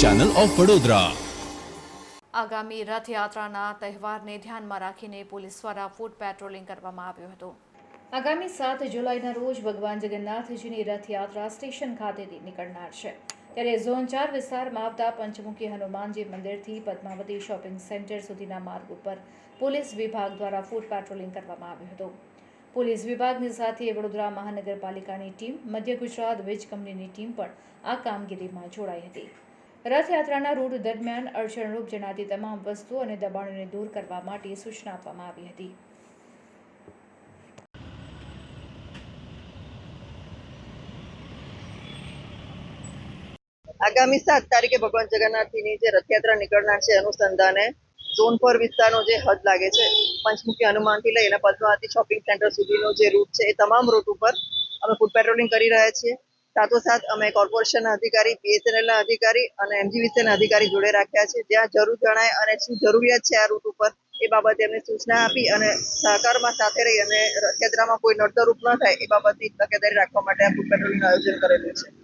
Channel of Vadodara આગામી રથયાત્રાના તહેવારને ધ્યાનમાં રાખીને પોલીસ દ્વારા ફૂટ પેટ્રોલિંગ કરવામાં આવ્યું હતું. આગામી સાત જુલાઈના રોજ ભગવાન જગન્નાથજીની રથયાત્રા સ્ટેશન ખાતેથી નીકળનાર છે. ત્યારે ઝોન ચાર વિસ્તારમાં આવતા પંચમુખી હનુમાનજી મંદિરથી પદ્માવતી શોપિંગ સેન્ટર સુધીના માર્ગ ઉપર પોલીસ વિભાગ દ્વારા ફૂટ પેટ્રોલિંગ કરવામાં આવ્યું હતું. પોલીસ વિભાગની સાથે વડોદરા મહાનગરપાલિકાની ટીમ, મધ્ય ગુજરાત વીજ કંપનીની ટીમ પણ આ કામગીરીમાં જોડાઈ હતી. રથયાત્રાના રૂટ દરમિયાન અડચણરૂપ જણાતી તમામ વસ્તુઓ અને દબાણોને દૂર કરવા માટે સૂચના આપવામાં આવી હતી. આગામી સાત તારીખે ભગવાન જગન્નાથજીની જે રથયાત્રા નીકળનાર છે, અનુસંધાને ઝોન ફોર વિસ્તારનો જે હદ લાગે છે, પંચમુખી હનુમાનથી લઈને પદ્માવતી શોપિંગ સેન્ટર સુધીનો જે રૂટ છે, એ તમામ રૂટ ઉપર અમે ફૂડ પેટ્રોલિંગ કરી રહ્યા છીએ. સાથોસાથ અમે કોર્પોરેશનના અધિકારી બીએસએનએલના અધિકારી અને એમજીવીસીના અધિકારી જોડે રાખ્યા છે. જ્યાં જરૂર જણાય અને શું જરૂરિયાત છે આ રૂટ ઉપર, એ બાબતે એમને સૂચના આપી અને સહકારમાં સાથે રહી અને રથયાત્રામાં કોઈ નડતરૂપ ન થાય, એ બાબતની તકેદારી રાખવા માટે આ ફૂડ પેટ્રોલિંગનું આયોજન કરેલું છે.